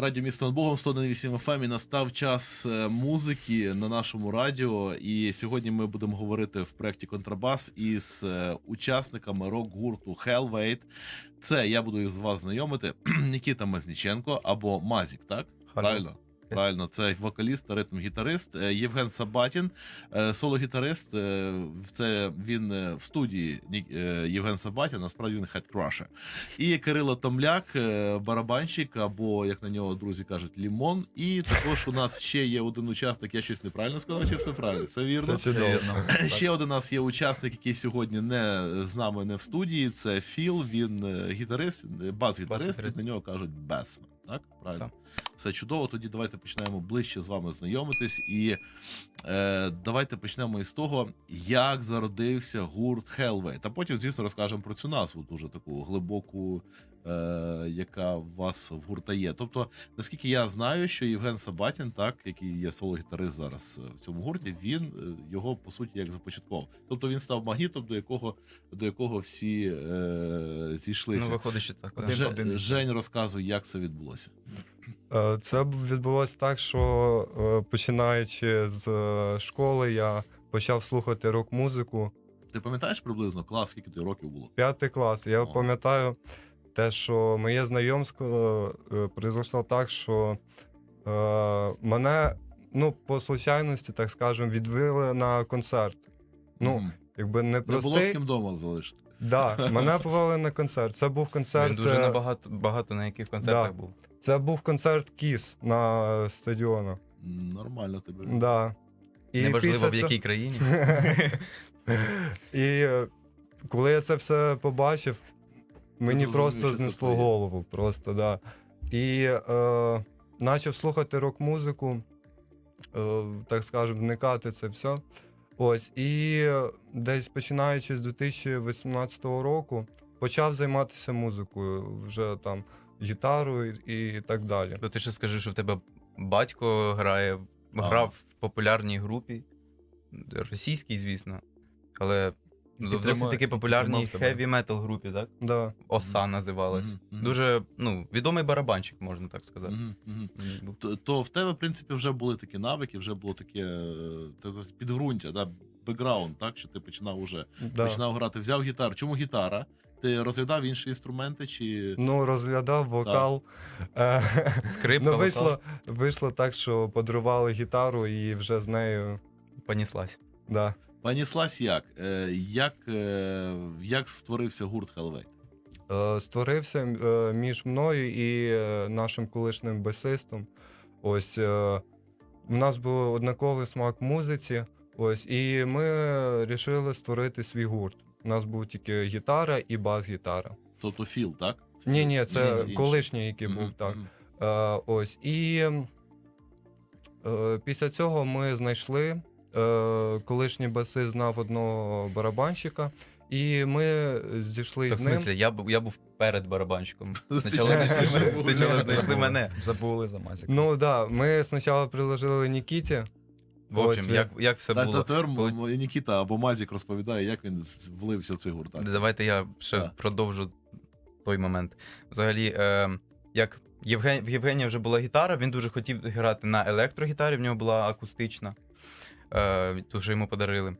Радіо місто над Богом 101.8 FM. І настав час е, музики на нашому радіо. І сьогодні ми будемо говорити в проєкті Контрабас із е, учасниками рок-гурту Hellwait. Це я буду з вас знайомити. Нікіта Мазніченко або Мазік, так? Правильно? Правильно, це вокаліст та ритм-гітарист Е, Євген Сабатін, е, соло-гітарист. Е, Це він в студії Ні- Євген Сабатін, насправді він хедкрашер. І Кирило Томляк, барабанщик, або як на нього друзі кажуть, лімон. І також у нас ще є один учасник. Я щось неправильно сказав, чи все правильно? Все вірно. Це чудово. Ще один у нас є учасник, який сьогодні не з нами не в студії. Це Філ. Він гітарист, бас-гітарист, Бас-гітарист. на нього кажуть Бесмен. Так, правильно? Все чудово. Тоді давайте почнемо ближче з вами знайомитись. І е, давайте почнемо із того, як зародився гурт Hellway. Та потім, звісно, розкажемо про цю назву, дуже таку глибоку, яка вас в гурта є. Тобто, наскільки я знаю, що Євген Сабатін, так, який є соло-гітарист зараз е, в цьому гурті, він е, його по суті як започаткував. Тобто він став магнітом, до якого, до якого всі е, Ну, виходить, що так. Один Же- один. Жень розказує, як це відбулося. Е, Це відбулося так, що е, починаючи з е, школи, я почав слухати рок-музику. Ти пам'ятаєш приблизно клас, скільки тобі років було? П'ятий клас. Я О. пам'ятаю те, що моє знайомство е, произошло так, що е, мене, ну, по случайності, так скажемо, відвели на концерт. Ну, Мгм. якби не не було з ким вдома залишити. Да, мене повели на концерт. Це був концерт. Він дуже е, набагато багато на яких концертах да. був. Це був концерт Кіс на стадіону. Нормально тобі. Да. І Неважливо після в якій країні. І е, коли я це все побачив, мені зрозумів, просто що це знесло твоє. голову. Просто, да. І е, почав слухати рок-музику, е, так скажемо, вникати це все. Ось, і десь починаючи з 2018 року, почав займатися музикою, вже там гітарою і, і так далі. То ти ще скажи, що в тебе батько грає, грав в популярній групі, російській, звісно. Але ну, досить Підтримав- таки популярній підтримав тебе. heavy metal групі, так? Да. Оса називалась. Мгм, мгм. Дуже ну, відомий барабанщик, можна так сказати. Мгм, мгм. Він був. То, то в тебе, в принципі, вже були такі навики, вже було таке е, підґрунтя, да? бекграунд, так? Що ти починав уже Да. починав грати. Взяв гітару. Чому гітара? Ти розглядав інші інструменти чи. Ну, розглядав вокал. Е, Скрипка, ну, вийшло, вийшло так, що подарували гітару і вже з нею. Поніслась. Да. Паніслась як? Е, як, е, як створився гурт Hellway? Е, Створився між мною і нашим колишнім басистом. Ось в нас був однаковий смак музиці. Ось, і ми вирішили створити свій гурт. У нас був тільки гітара і бас-гітара. Тобто Філ, так? Ні, ні, це Ні, колишній, який Мгм, був так. мгм. Е, ось. І після цього ми знайшли. Е, колишній басист знав одного барабанщика, і ми зійшли з в ним. смислі, я, був- я був перед барабанщиком. Спочатку знайшли, мене- спочатку знайшли Забули. мене. Забули за Мазик. Ну так, да, ми спочатку приложили Нікіті. В общем, Ось, як, як все Та, було. та тепер Коли- м- м- Нікіта або Мазік розповідає, як він з- влився в цей гурт. Так? Давайте я ще Так. продовжу той момент. Взагалі, е, як Євген, в Євгенія вже була гітара, він дуже хотів грати на електрогітарі, в нього була акустична, ту, що йому подарили.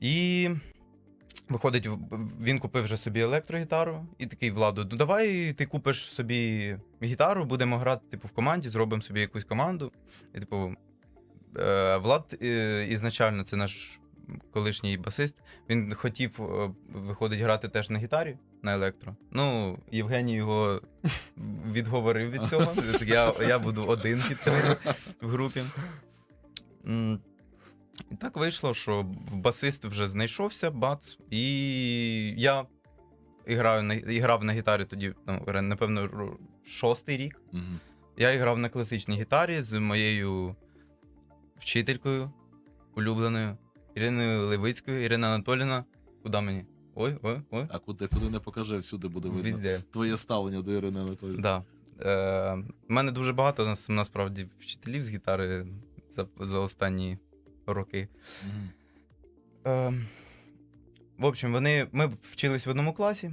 І виходить, він купив вже собі електрогітару і такий Владу, ну давай ти купиш собі гітару, будемо грати типу, в команді, зробимо собі якусь команду. І, типу, е, Влад е, ізначально, це наш колишній басист, він хотів, е, виходить, грати теж на гітарі на електро. Ну, Євгеній його відговорив від цього. Я, я буду один гітарист в групі. І так вийшло, що басист вже знайшовся, бац. І я і граю на, і грав на гітарі тоді, ну, напевно, шостий рік. Мгм. Я грав на класичній гітарі з моєю вчителькою улюбленою Іриною Левицькою, Ірина Анатоліна. Куди мені? Ой, ой, ой. А куди, куди не покажи, всюди буде видно. Везде. Твоє ставлення до Ірини Анатоліївни. Да. Е, у мене дуже багато насправді вчителів з гітари за, за останні роки. Мгм. Е, в общем, вони, ми вчились в одному класі.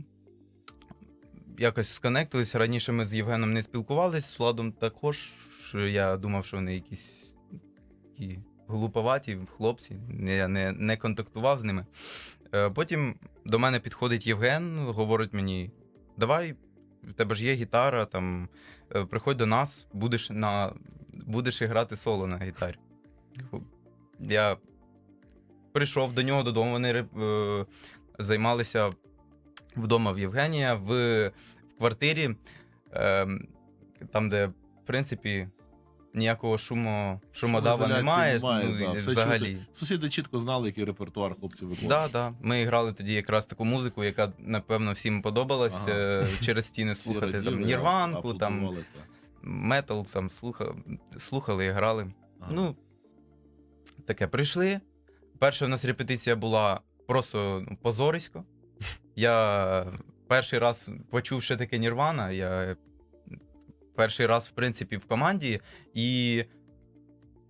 якось сконектилися. Раніше ми з Євгеном не спілкувалися, з Владом також. що Я думав, що вони якісь такі глуповаті хлопці. Я не, не контактував з ними. Е, Потім до мене підходить Євген, говорить мені: давай, в тебе ж є гітара, там, е, приходь до нас, будеш, на, будеш грати соло на гітарі. Я прийшов до нього додому, вони е, займалися вдома в Євгенія в, в квартирі, е, там, де, в принципі, ніякого шуму, шумодава немає. немає, ну, да, взагалі. Сусіди чітко знали, який репертуар хлопці виконують. Да, да. Ми грали тоді якраз таку музику, яка, напевно, всім подобалась Ага. е, через стіни слухати. раділи, Там, Нірванку, там та. метал, там слухали, слухали і грали. Ага. Ну, таке, прийшли. Перша у нас репетиція була просто ну, позорисько. Я перший раз почув, що таке Нірвана. Я перший раз, в принципі, в команді. І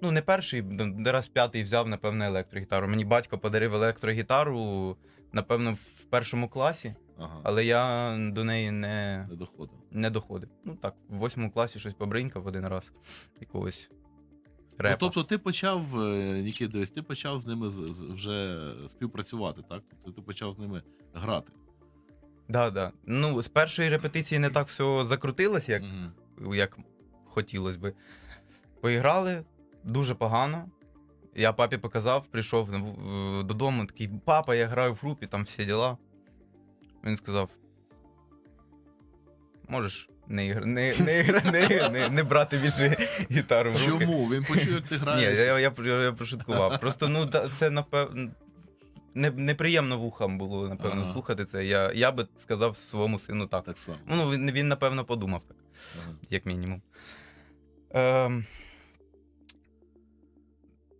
ну, не перший, де раз п'ятий взяв, напевно, електрогітару. Мені батько подарив електрогітару, напевно, в першому класі, Ага. але я до неї не, Не доходив. не доходив. Ну так, в восьмому класі щось побринькав один раз якогось Ну, тобто ти почав, е, Нікіт, дивись, ти почав з ними з, з- вже співпрацювати, так? Тобто ти почав з ними грати. Да, да. Ну, з першої репетиції не так все закрутилось, як, Мгм. як хотілося би. Поіграли дуже погано. Я папі показав, прийшов е, додому, такий, папа, я граю в групі, там всі діла. Він сказав: можеш не, не, не, ігра- не, не, не брати більше гітару в руки. Чому? Він почув, як ти Ні, граєш. я, я, я, я пошуткував. Просто ну та- це напевно. Не, неприємно вухам було, напевно, Ага. слухати це. Я, я би сказав своєму сину так. Так само. Ну, він, він, напевно, подумав так, Ага. як мінімум. Ем...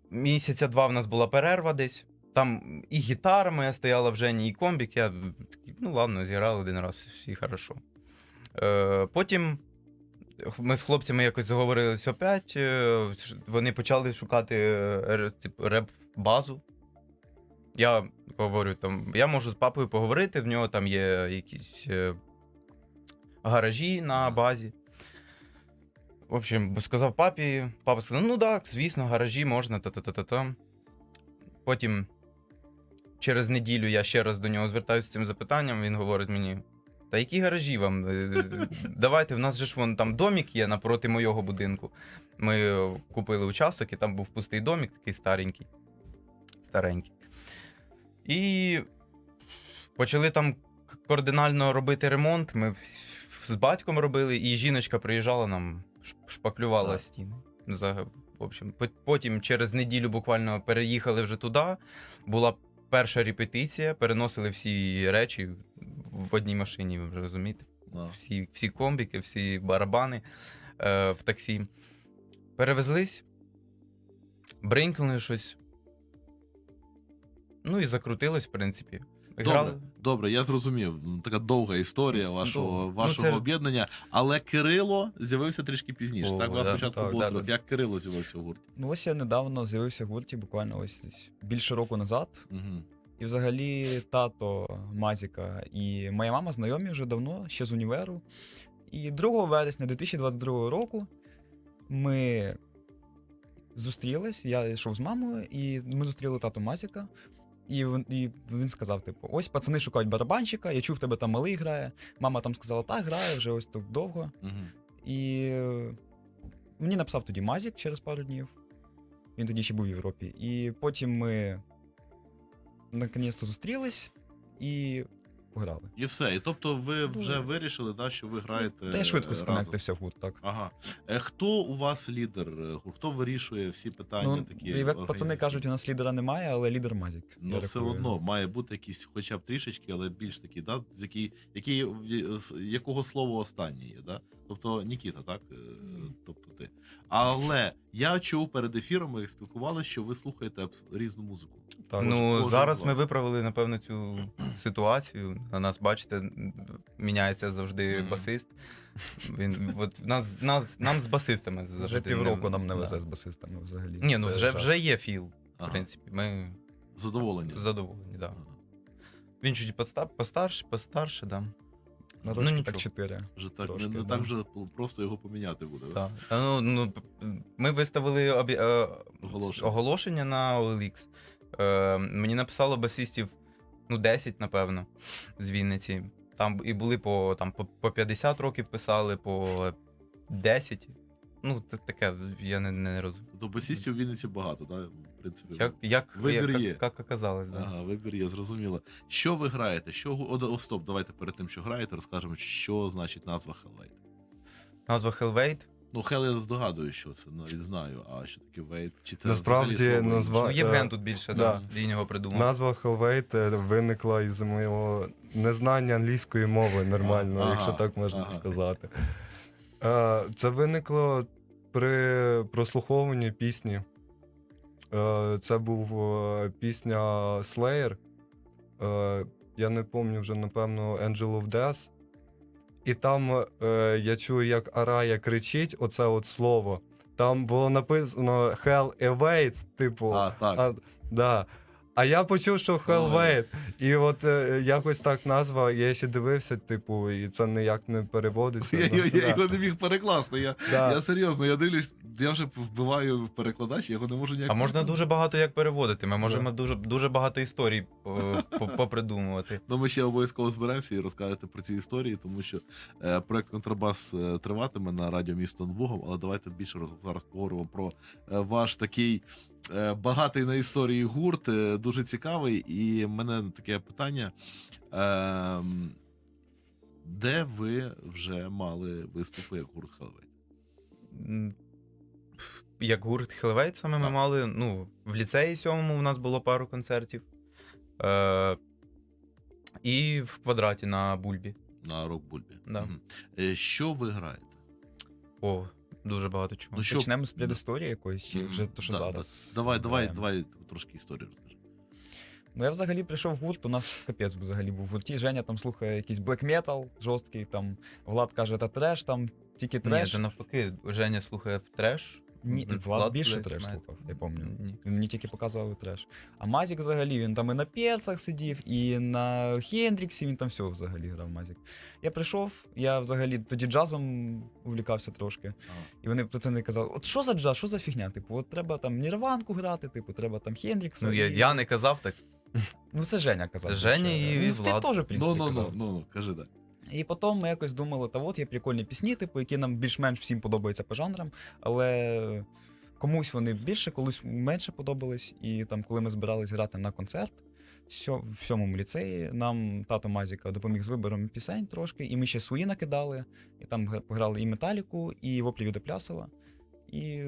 Місяця два в нас була перерва десь. Там і гітара моя стояла в Жені, і комбік. Я такий, ну ладно, зіграли один раз, всі хорошо. Е, потім ми з хлопцями якось заговорились опять. е, Вони почали шукати е, ре- реп-базу. Я говорю, там, я можу з папою поговорити, в нього там є якісь гаражі на базі. В общем, сказав папі, папа сказав: ну так, звісно, гаражі можна, та-та-та-та. Потім через неділю я ще раз до нього звертаюся з цим запитанням. Він говорить мені: та які гаражі вам? Е, Давайте, в нас же ж вон там домік є напроти моєго будинку. Ми е, купили участок, і там був пустий домік, такий старенький. Старенький. І почали там кардинально робити ремонт. Ми з батьком робили, і жіночка приїжджала нам, шпаклювала Так. стіни. За, в общем, потім через неділю буквально переїхали вже туди. Була перша репетиція, переносили всі речі в одній машині, ви вже розумієте. Да. Всі, всі комбіки, всі барабани е, в таксі. Перевезлись, бринкнули щось. Ну і закрутилось, в принципі. Добре, добре, я зрозумів. Ну, Така довга історія вашого, Довга. Ну, вашого це- об'єднання. Але Кирило з'явився трішки пізніше. О, так, у вас да, спочатку так, було да, трьох. да. Як Кирило з'явився в гурті? Ну, ось я недавно з'явився в гурті, буквально ось десь більше року назад. Угу. І взагалі тато Мазіка і моя мама знайомі вже давно, ще з універу. І 2 вересня 2022 року ми зустрілись. Я йшов з мамою, і ми зустріли тату Мазіка. І він, сказав: типу, ось пацани шукають барабанщика, я чув, тебе там малий грає. Мама там сказала, так, грає вже ось тут довго. Угу. І мені написав тоді Мазік через пару днів. Він тоді ще був в Європі. І потім ми наконець-то зустрілись і пограли. І все. І тобто ви Ну, вже вирішили, да, що ви граєте. Та я швидко сконектився в гурт, так. Ага. Е, Хто у вас лідер? Е, Хто вирішує всі питання Ну, такі? і як пацани організаційні? кажуть, у нас лідера немає, але лідер Мазік. Ну, я все рахую. одно має бути якийсь, хоча б трішечки, але більш такий, да? з який, який, з якого слова останнє є, да? Тобто Нікіта, так? Е, Тобто ти. Але я чув перед ефіром, ми спілкувалися, що ви слухаєте різну музику. Так, ну, зараз ми виправили, напевно, цю ситуацію. На нас, бачите, міняється завжди Мгм. басист. Він, от, нас, нас, нам з басистами завжди. Вже півроку нам не да. везе з басистами взагалі. Ні, ну вже, вже є філ, в принципі. Ми Задоволені. задоволені, так. Да. Ага. Він чуть поста- постарше, постарше, да. На Ну, нічого. так 4. Вже так, Трошки, не, не да. так вже просто його поміняти буде. Да? Так. Ну, ну, ми виставили обі... е, Оголошення. оголошення на OLX. Е, мені написало басистів ну, 10, напевно, з Вінниці. Там і були по, там, по, по 50 років писали, по 10. Ну, це таке, я не, не розумію. До басістів в Вінниці багато, так? В принципі. Як, як, Вибір як, є. як, як оказалось, да. Ага, вибір є, зрозуміло. Що ви граєте? Що гу- о, о, стоп, давайте перед тим, що граєте, розкажемо, що значить назва Hellwait. Назва Hellwait. Ну, Hell я здогадую, що це, навіть знаю, а що таке Wait? Чи це Насправді, взагалі слово назва-? Ну, Євген е, тут більше, да. да. він його придумав. Назва Hellwait е, виникла із моєго незнання англійської мови нормально, Ага, якщо так можна ага. сказати. Е, Це виникло при прослуховуванні пісні. Е, Це був е, пісня Slayer. Я не пам'ятаю вже, напевно, Angel of Death. І там е, я чую, як Арая кричить оце от слово. Там було написано Hell awaits, типу. А, так. А, да. А я почув, що Hellwait. І от е, якось так назва, я ще дивився, типу, і це ніяк не переводиться. Я, я, я його не міг перекласти. Я, Да. я серйозно, я дивлюсь, я вже вбиваю в перекладач, я його не можу ніяк. А можна перекласти. дуже багато як переводити. Ми можемо Да. дуже, дуже багато історій е, по- попридумувати. Ну, ми ще обов'язково зберемося і розкажете про ці історії, тому що е, проект Контрабас е, триватиме на радіо місто над Богом, але давайте більше роз, зараз поговоримо про е, ваш такий е, багатий на історії гурт, е, дуже цікавий. І в мене таке питання. Е, де ви вже мали виступи як гурт Хелвейт? Як гурт Hellwait саме ми мали. Ну, в ліцеї сьомому у нас було пару концертів. Е, і в квадраті на бульбі. На рок-бульбі? Да. Е, що ви граєте? О, дуже багато чого. Ну, що- Почнемо з предісторії якоїсь, чи вже то, що Да, да. зараз. Давай, давай, граємо? давай трошки історію розкажи. Ну я взагалі прийшов в гурт, у нас капець взагалі був в гурті. Женя там слухає якийсь блек метал жорсткий, там Влад каже, та треш, там тільки Ні, треш. це навпаки, Женя слухає в треш. Ні, Влад Влад більше треш Metal. слухав, я пам'ятаю. Він мені тільки показував треш. А Мазік взагалі він там і на п'єцах сидів, і на Хендріксі, він там все взагалі грав Мазік. Я прийшов, я взагалі тоді джазом увлікався трошки. Ага. І вони пацани казали: от що за джаз, що за фігня? Типу, от треба там Нірванку грати, типу, треба там Хендрікса. Ну, я, і- я не казав так. Ну, це Женя казав. Женя і ну, Влад. Ти теж, в принципі, Ну, ну, ну, казав. ну, ну, кажи так. І потім ми якось думали, та от є прикольні пісні, типу, які нам більш-менш всім подобаються по жанрам, але комусь вони більше, комусь менше подобались. І там, коли ми збирались грати на концерт сьо- в сьомому ліцеї, нам тато Мазіка допоміг з вибором пісень трошки, і ми ще свої накидали, і там г- пограли і Металіку, і воплі від Оплясова. І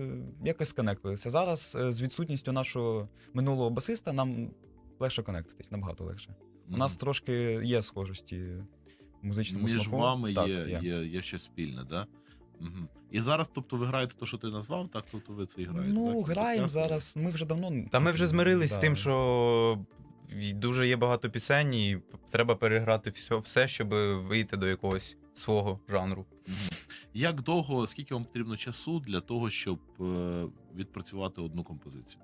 якось сконектилися. Зараз е, з відсутністю нашого минулого басиста нам легше конектитись, набагато легше. У нас трошки є схожості в музичному між смаку. вами Так, є, є, є щось спільне, да? Угу. І зараз, тобто, ви граєте те, що ти назвав, так? Тобто ви це і граєте. Ну, так? граємо Ясно? зараз. Ми вже давно. Та ми вже змирились Да. з тим, що й- дуже є багато пісень, і треба переграти все, все, щоб вийти до якогось свого жанру. Як довго, скільки вам потрібно часу для того, щоб е, відпрацювати одну композицію?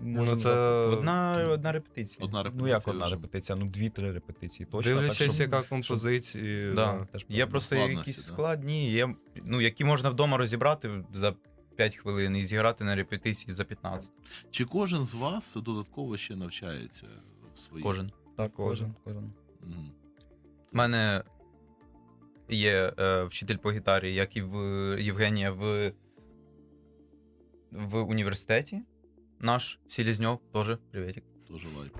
Ну, це Одна, одна репетиція. Одна Ну, як одна вже? репетиція? Ну, дві-три репетиції. Точно. Дивлячись, так, щоб- яка композиція. Да. да. Є просто якісь да. складні, є, ну, які можна вдома розібрати за 5 хвилин і зіграти на репетиції за 15. Чи кожен з вас додатково ще навчається в своїй? Кожен. Так, кожен, кожен. Мгм. У мене є е, вчитель по гітарі, як і в Євгенія в, в університеті. Наш Селізньов, теж привітик. Тоже лайк.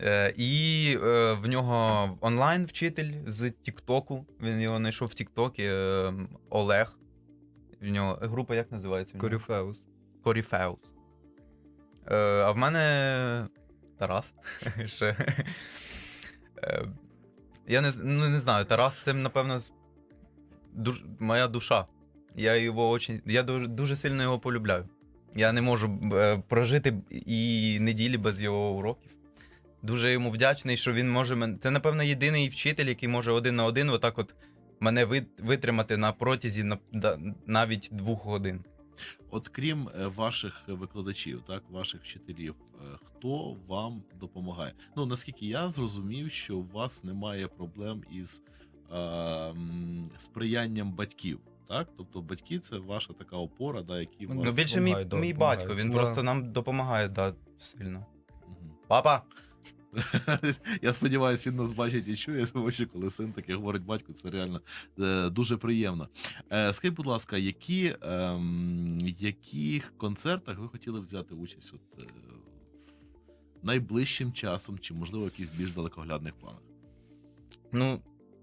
Е, і е, в нього онлайн вчитель з Тіктоку. Він його знайшов в Тіктокі. Е, Олег. В нього група як називається? в нього? Корюфеус. Коріфеус. Е, а в мене Тарас. Ще. Е, я не, з- ну, не знаю, Тарас це, напевно, з- душ, моя душа. Я його очень, я дуже, дуже сильно його полюбляю. Я не можу е, прожити і неділі без його уроків. Дуже йому вдячний, що він може мен... Це, напевно, єдиний вчитель, який може один на один отак от мене витримати на протязі навіть двох годин. От крім е, ваших викладачів, так, ваших вчителів, е, хто вам допомагає? Ну, наскільки я зрозумів, що у вас немає проблем із е, сприянням батьків. Так, тобто батьки це ваша така опора, да, які Ну, вас... Ну, більше мій, мій батько, він Да. просто нам допомагає, да, сильно. Мгм. Папа! Я сподіваюся, він нас бачить і чує, тому що коли син таке говорить батько, це реально е, дуже приємно. Е, скажіть, будь ласка, які, ем, яких концертах ви хотіли б взяти участь от, е, найближчим часом, чи, можливо, якісь більш далекоглядних планах? Ну,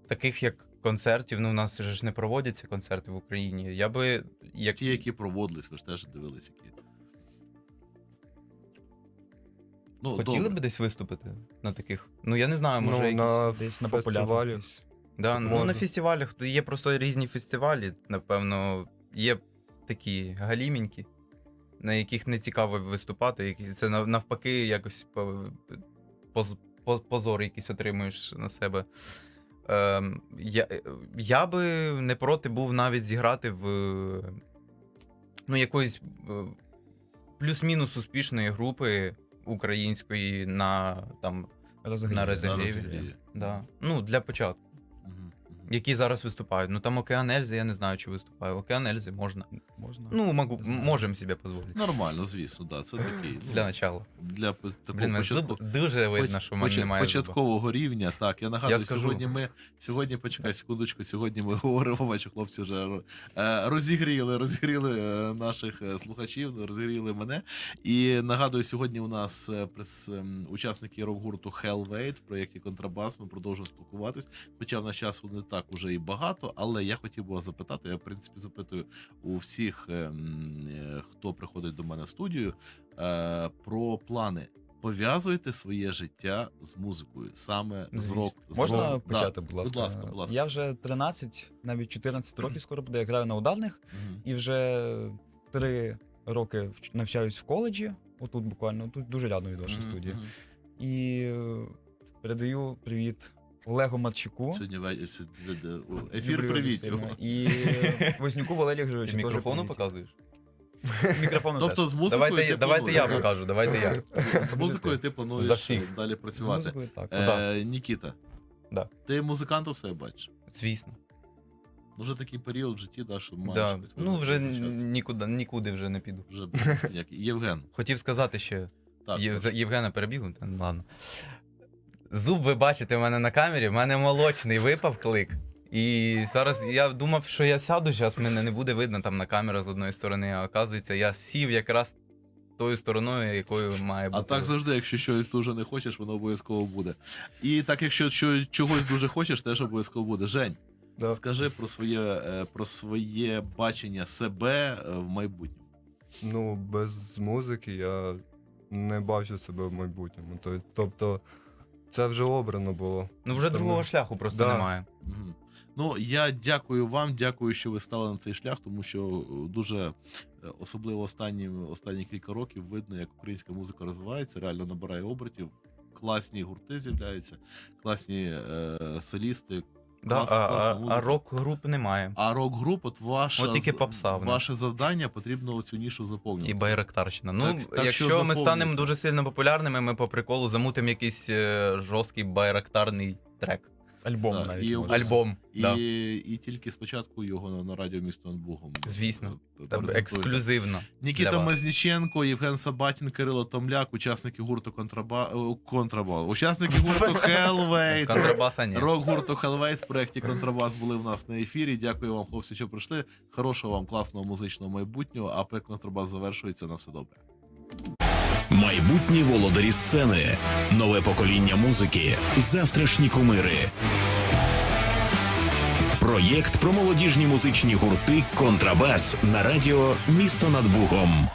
таких як концертів, ну, у нас же ж не проводяться концерти в Україні. Я би. Як... Ті, які проводились, ви ж теж дивились, які. Ну, Хотіли добре. б десь виступити на таких? Ну, я не знаю, може, ну, якісь... на Десь на фестивалі. популярних. Да, ну, може. на фестивалях є просто різні фестивалі, напевно, є такі галімінькі, на яких не цікаво виступати, які це навпаки якось по- поз- позор якийсь отримуєш на себе. Ем, я, я би не проти був навіть зіграти в ну, якоїсь е, плюс-мінус успішної групи української на там Розігрів. на На розігріві. розігріві. Да. Ну, для початку. Які зараз виступають. Ну там Океан Ельзи, я не знаю, чи виступає. Океан Ельзи можна. Можна. Ну, могу, можемо собі дозволити. Нормально, звісно, да, це такий. ну, Для начала. для п- такого Блін, мене початку- зуб дуже видно, що в мене поч- немає. зуба. початкового рівня. Так, я нагадую, Я скажу. сьогодні ми сьогодні, почекай секундочку. Сьогодні ми говоримо, бачу, хлопці вже е, розігріли, розігріли е, наших е, слухачів, розігріли мене. І нагадую, сьогодні у нас е, прес, ем, учасники рок-гурту Hellwait в проєкті Контрабас. Ми продовжуємо спілкуватись. Хоча в нас часу не так уже і багато, але я хотів би вас запитати. Я в принципі запитую у всіх, ем, е, хто приходить до мене в студію, е, про плани. Пов'язуйте своє життя з музикою, саме з рок. з Можна рок. почати, Да. будь ласка? Будь ласка, будь ласка. Я вже 13, навіть 14 років скоро буде. Я граю на ударних і вже 3 роки вч- навчаюсь в коледжі. Отут буквально, тут дуже рядом від вашої студії. І е, передаю привіт Олегу Матчуку. Сьогодні ве- сь- д- д- о, Люблю ефір дуже привіт. сильно. І Вознюку Валерію Ти Григоровичу. теж мікрофону привіт. показуєш? Мікрофону Тобто з музикою Давайте, ти я- давайте я плануєш- покажу, давайте я. з музикою ти За плануєш всіх. далі. З працювати. музикою так. Е, Нікіта, Да. ти музикантом себе бачиш? Звісно. Ну, Вже такий період в житті, да, що маєш Да. якось Ну, вже визначатися. нікуди, нікуди вже не піду. Вже ніяк. Євген. Хотів сказати ще. Так, Є- за Євгена перебігу, ну ладно. Зуб ви бачите в мене на камері, в мене молочний випав клик. І зараз я думав, що я сяду, зараз мене не буде видно там на камеру з одної сторони, а оказується, я сів якраз тою стороною, якою має бути. А так завжди, якщо щось дуже не хочеш, воно обов'язково буде. І так, якщо чогось дуже хочеш, теж обов'язково буде. Жень, Да. скажи про своє, е, про своє бачення себе е, в майбутньому. Ну, без музики я не бачу себе в майбутньому. То- Тобто, це вже обрано було. Ну вже Тому- другого шляху просто Да. немає. Мгм. Ну, я дякую вам, дякую, що ви стали на цей шлях, тому що е, дуже е, особливо останні, останні кілька років видно, як українська музика розвивається, реально набирає обертів. Класні гурти з'являються, класні е, солісти. Да, Клас- а, класна а, музика. а рок-груп немає. А рок-груп, от ваша От тільки попса в них. ваше завдання потрібно цю нішу заповнити. І Байрактарщина. Ну, Так- так якщо що ми заповнюйте. станемо дуже сильно популярними, ми по приколу замутимо якийсь е, жорсткий байрактарний трек. Альбом Да, навіть. і може. обов'язково- Альбом. І, да. і тільки спочатку його на, на радіо місто над Бугом. Звісно. Там ексклюзивно. Нікіта для вас. Мазніченко, Євген Сабатін, Кирило Томляк, учасники гурту Контраба... е, Контрабал. Учасники гурту Hellwait. Контрабаса ні. Рок гурту Hellwait в проєкті Контрабас були в нас на ефірі. Дякую вам, хлопці, що прийшли. Хорошого вам класного музичного майбутнього. А проєкт Контрабас завершується на все добре. Майбутні володарі сцени, нове покоління музики, завтрашні кумири. Проєкт про молодіжні музичні гурти Контрабас на радіо Місто над Бугом.